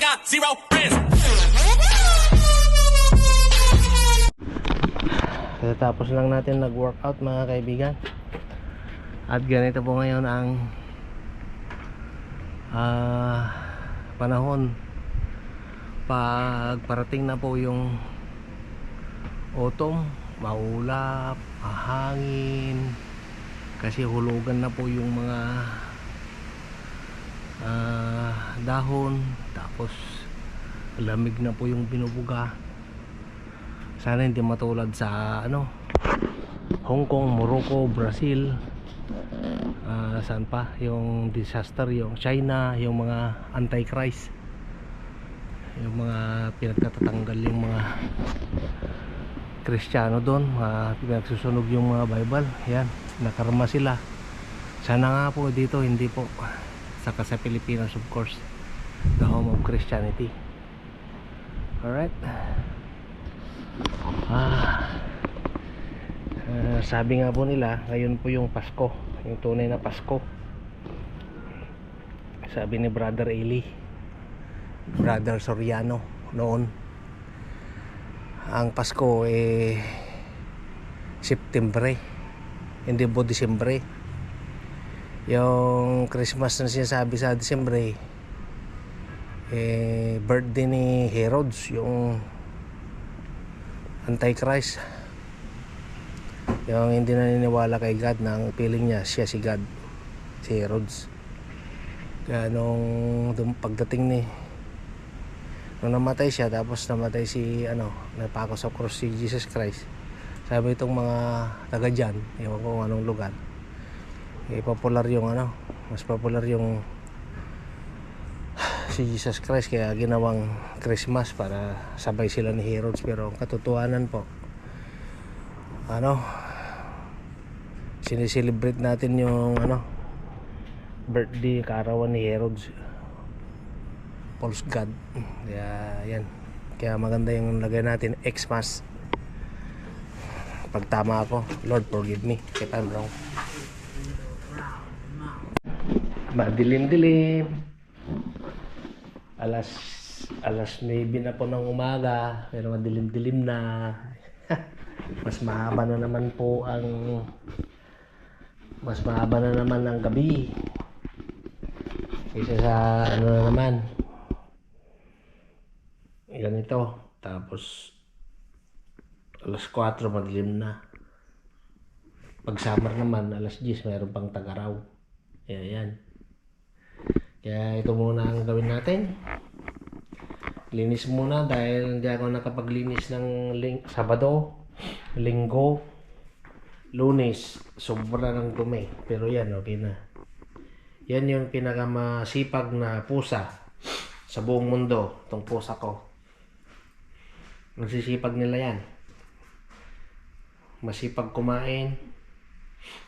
got zero friends. Tapos lang natin nag-workout mga kaibigan. At ganito po ngayon ang ah, panahon pag parating na po yung autumn, maulap, mahangin kasi hulugan na po yung mga ah, dahon tapos lamig na po yung binubuga. Sana hindi matulad sa ano Hong Kong, Morocco, Brazil. Ah, saan pa? Yung disaster yung China yung mga antichrist. Yung mga pinagtatatanggal yung mga Kristiyano doon mga pinagsusunog yung mga Bible. Yan nakarma sila. Sana nga po dito hindi po. Saka sa Pilipinas of course the home of Christianity alright Ah, ah, sabi nga po nila, ngayon po yung Pasko, yung tunay na Pasko. Sabi ni Brother Eli, Brother Soriano noon. Ang Pasko eh September hindi po Disyembre. Yung Christmas na sinasabi sa Disyembre eh birthday ni Herods yung Antichrist. Yung hindi naniniwala kay God na ang feeling niya siya si God si Herods. Kaya nung pagdating ni nung namatay siya tapos namatay si ano napako sa cross si Jesus Christ sabi itong mga taga dyan ewan ko anong lugar eh popular yung ano mas popular yung si Jesus Christ kaya ginawang Christmas para sabay sila ni Herods. Pero ang katotohanan po ano sineselebrate natin yung ano birthday kaarawan ni Herods. False god. Kaya yan. Kaya maganda yung lagay natin Xmas. Pag tama ako Lord forgive me if I'm wrong. Madilim-dilim alas alas 9 na po ng umaga pero madilim-dilim na. Mas mahaba na naman po ang mas mahaba na naman ang gabi. Kaysa sa ano na naman. Ganito tapos alas 4 madilim na. Pag summer naman alas 10 mayroon pang tagaraw. Kaya yan kaya ito muna ang gawin natin. Linis muna dahil hindi ako nakapaglinis ng ling Sabado, Linggo, Lunes. Sobra ng dumi. Pero yan, okay na. Yan yung pinakamasipag na pusa sa buong mundo. Itong pusa ko. Nagsisipag nila yan. Masipag kumain,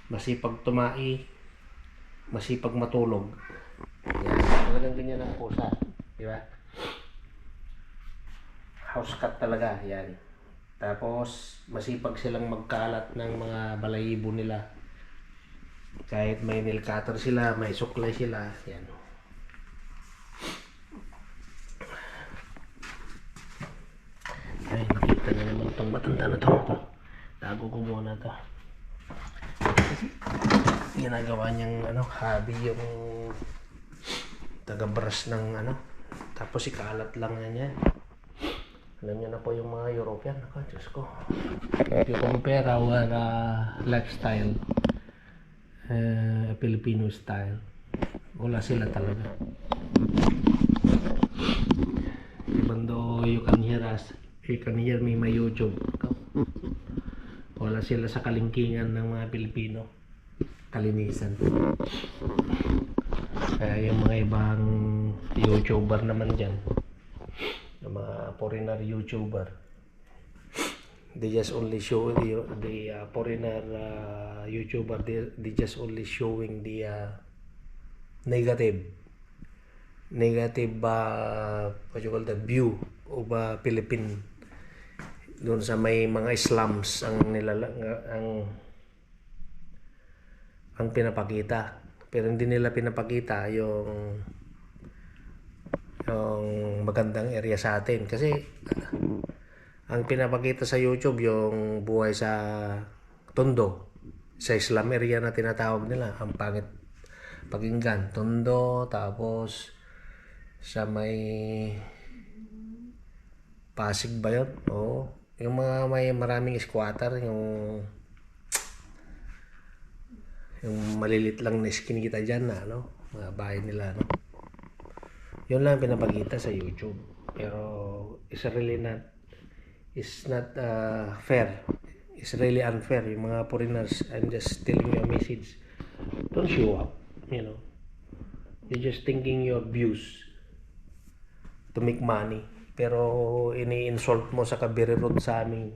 masipag tumai, masipag matulog. Yan. Talagang ganyan ang pusa. Di ba? House cat talaga. Yan. Tapos, masipag silang magkalat ng mga balayibo nila. Kahit may nail cutter sila, may suklay sila. Yan. Ay, nakita na naman itong matanda na to. Tago ko muna to. Kasi, ginagawa niyang ano, hobby yung taga-brush ng ano. Tapos ikalat lang niya. Alam niyo na po yung mga European. Ako, Diyos ko. If you compare our uh, lifestyle, uh, Filipino style, wala sila talaga. Even though you can hear us, you can hear me my YouTube. Wala sila sa kalingkingan ng mga Pilipino. Kalinisan. Kaya yung mga ibang YouTuber naman dyan, yung mga foreigner YouTuber, they just only show the, the uh, foreigner uh, YouTuber, they, they just only showing the uh, negative. Negative uh, what you call that view of uh, Philippine. Doon sa may mga slums ang nilala ang ang pinapakita pero hindi nila pinapakita yung yung magandang area sa atin. Kasi ang pinapakita sa YouTube yung buhay sa Tondo. Sa Islam area na tinatawag nila. Ang pangit pakinggan. Tondo, tapos sa may Pasig ba yun? Oo. Yung mga may maraming squatter, yung yung malilit lang na skin kita dyan na ano, mga bahay nila no. Yun lang pinapakita sa YouTube. Pero it's really not it's not uh, fair. It's really unfair. Yung mga foreigners, I'm just telling you a message. Don't show up, you know. You're just thinking your views to make money. Pero ini-insult mo sa Kabiri Road sa amin.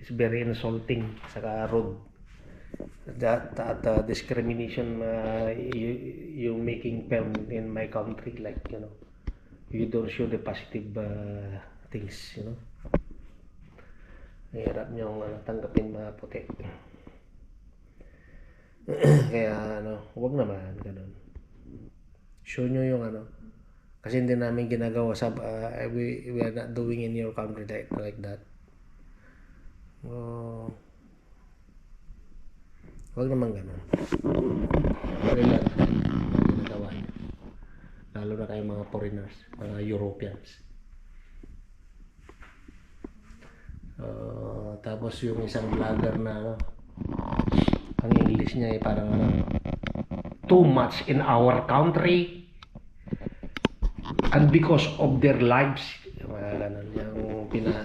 It's very insulting sa road. That, that uh, discrimination uh, you, you making film in my country like, you know, you don't show the positive uh, things, you know. Hirap niyong ano, tanggapin mga puti. Kaya ano, wag naman ganun. Show nyo yung ano. Kasi hindi namin ginagawa sa uh, we, we are not doing in your country like, like that. Oh, wag naman ganun. Relax. Ginagawa niyo. Lalo na kayo mga foreigners, mga Europeans. Uh, tapos yung isang vlogger na ano, ang English niya ay parang ano, too much in our country and because of their lives yung mga ganun yung pina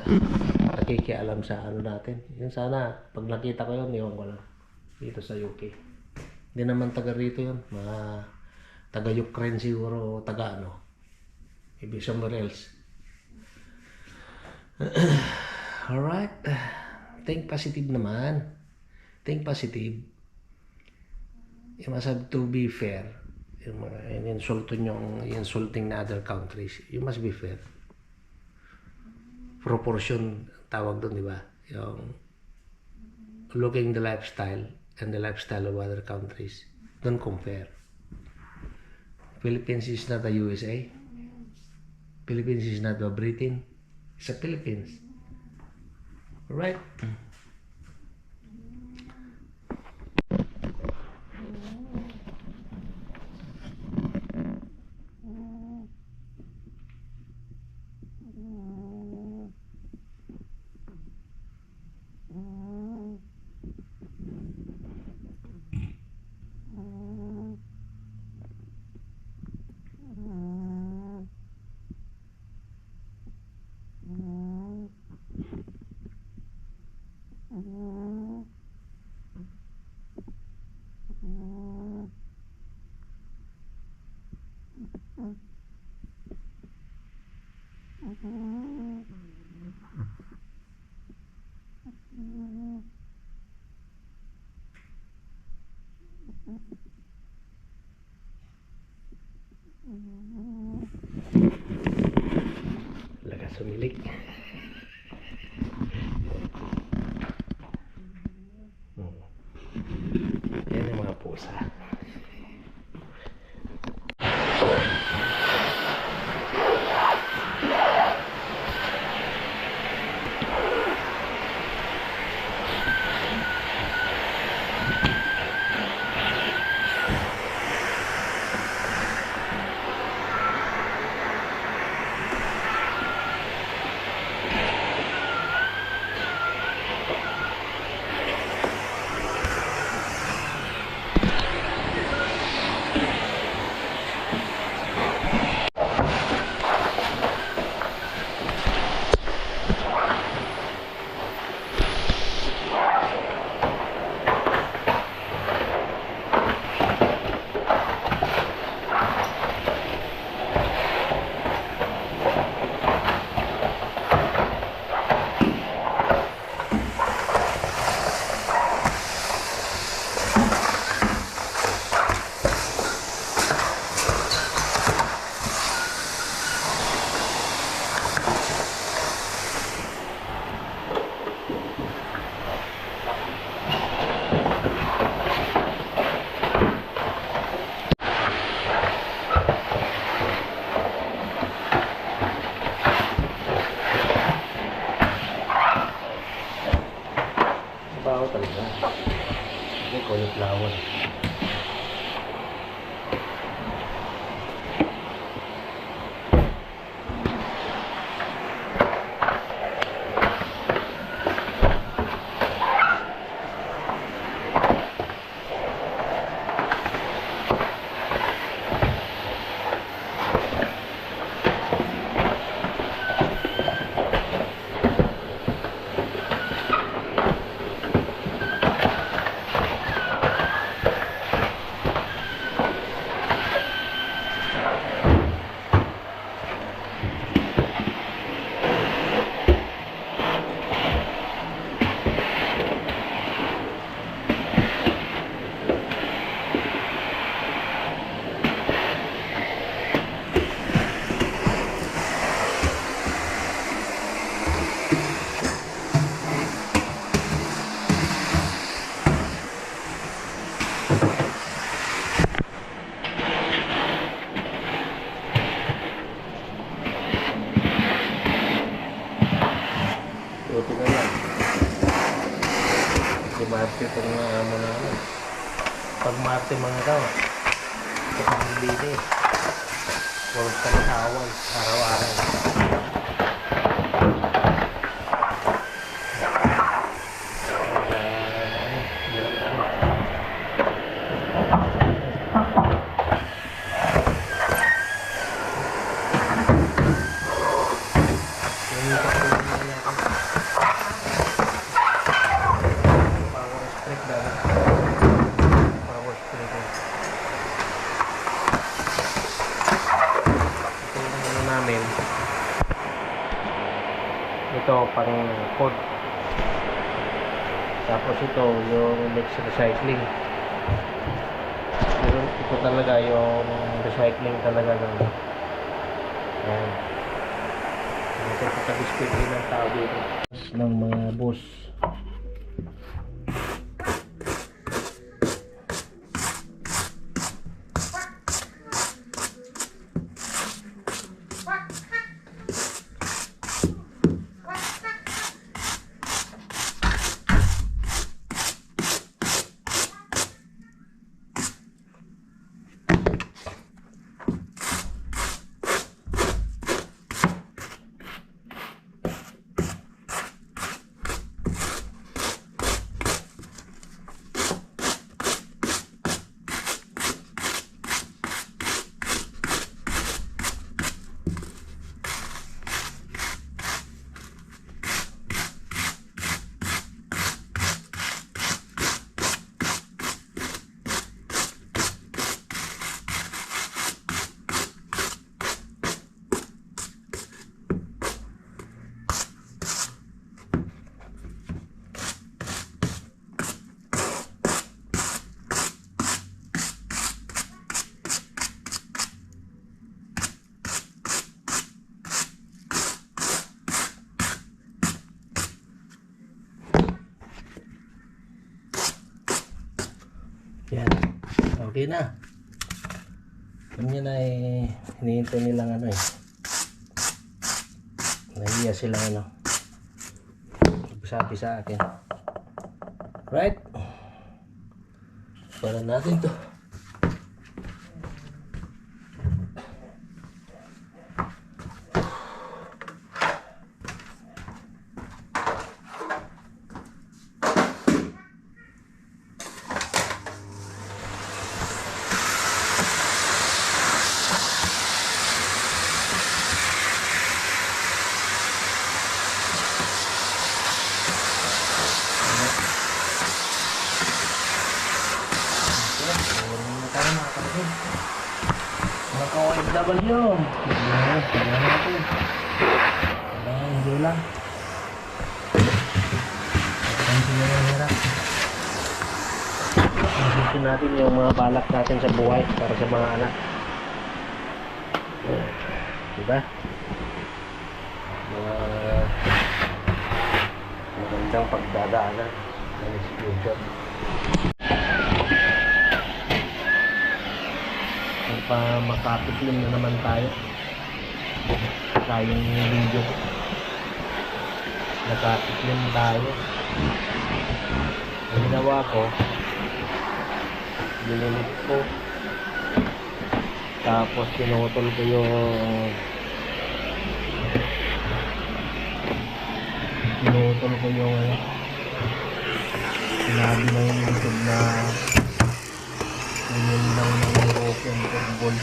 nakikialam sa ano natin yun sana pag nakita ko yun iwan ko lang dito sa UK hindi naman taga rito yun. Mga taga Ukraine siguro taga ano maybe somewhere else. Alright. Think positive naman. Think positive. You must have to be fair yung mga in-insulto nyo insulting na other countries you must be fair. Proportion tawag doon di ba? Yung looking the lifestyle and the lifestyle of other countries. Don't compare. Philippines is not a USA Philippines is not a Britain. It's a Philippines. Right Mm-hmm. Ito pang bili. Huwag ka nakawal, araw-araw. Yung katulad na natin. Power strip dahil. Power strip. eh. Ito yung ano namin. Ito pang code. Tapos ito yung mix recycling. Pero ito talaga yung recycling talaga ng Ayan. Ito sa display ng tao dito. Ng mga bus. Yan. Okay na. Niya na eh, hinihintay nilang ano eh. Nahiya silang ano. Sabi sa akin. Right? Para natin to. Meron na tayo mga kapatid. Mga ka-OFW. Yan, tingnan natin. Kailangan hindi lang. Kailangan sila ng hirap. Isipin natin yung mga balak natin sa buhay para sa mga anak. Diba? Mga magandang pagdadaanan ng future. pa na naman tayo tayong video nakapitlim tayo ang ginawa ko dinilit ko tapos pinutol ko yung pinutol ko yung sinabi na yung YouTube na Ganyan lang ng European football.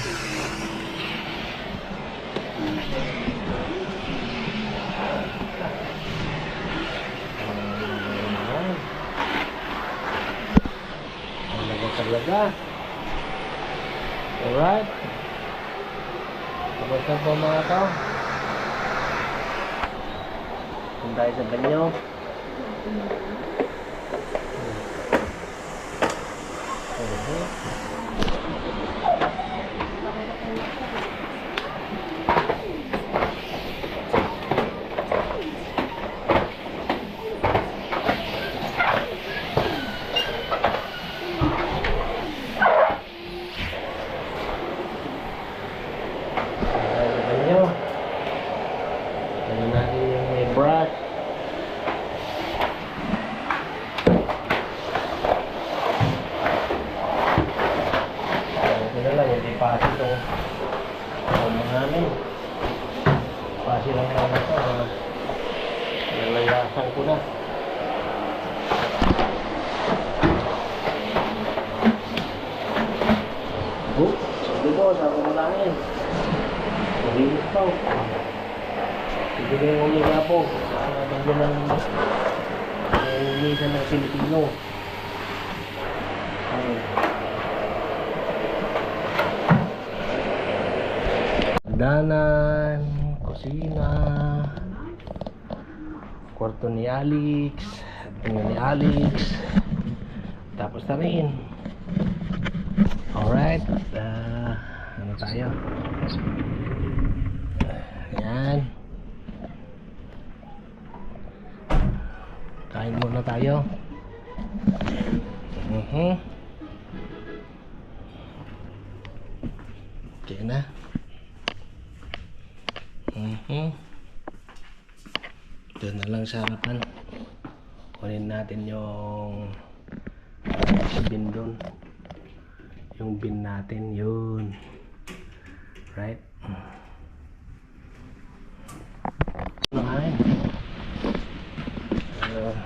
Ah. Talaga. Alright. Na po mga tao. Kung tayo sa banyo. Mhm. Tayo nyo. Ano natin yung may brush. Uh, nalayasan ko na. Oh, sabi ko, sabi ko lang yun. Malinis pa. Sige na yung bagyo ng umisan ng Pilipino. Danan, kusina, kwarto ni Alex, tingnan ni Alex, tapos na rin. Alright, ah, ano tayo? Ayan. Kain muna tayo. Mhm. Okay na. Mhm. Doon na lang sa harapan. Kunin natin yung uh, bin doon. Yung bin natin, yun. Right? Nakain. Uh,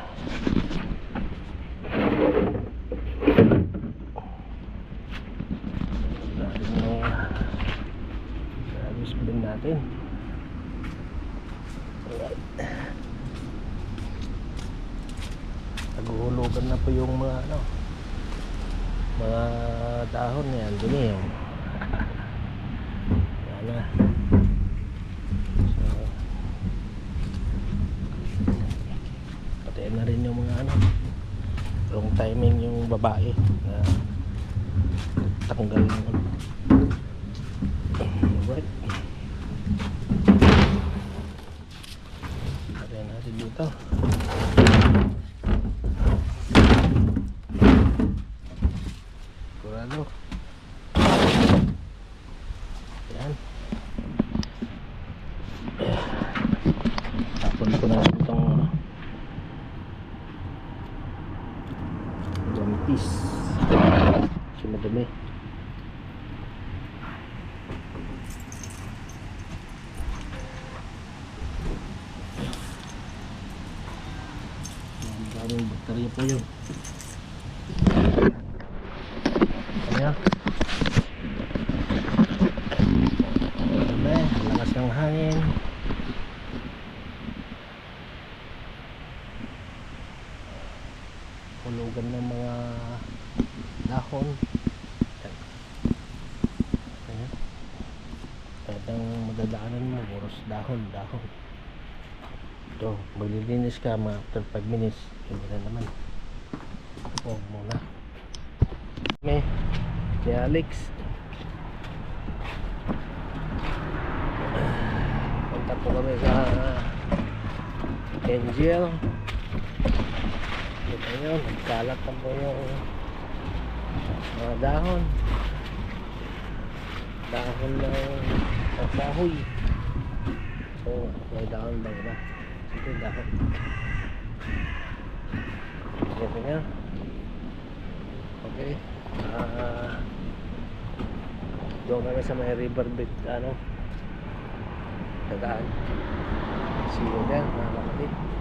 natin yung service bin natin. Alright. Naguhulugan na po yung mga ano mga dahon yan dumi yung yan na so patayin na rin yung mga ano yung timing yung babae na tanggal yung ano alright patayin natin dito Kurado. Yan. Tapon ko na itong ano. Lampis. Kasi madumi. Ang daming baterya po yun. Ayan. Dami, lakas ng hangin. Hulugan ng mga dahon. Ayan. Ayan. Kahit ang madadaanan mo, puros dahon, dahon. Ito, maglilinis ka mga after 5 minutes. Hindi na naman. Huwag muna. May si Alex. Punta po kami sa Angel. Dito yun, nagkalat na po yung mga dahon. Dahon ng kahoy. So, may dahon ba iba? Ito yung dahon. Nga. Okay. Ah, doon kami sa may riverbed ano. Dadaan. See you there, mga kapatid.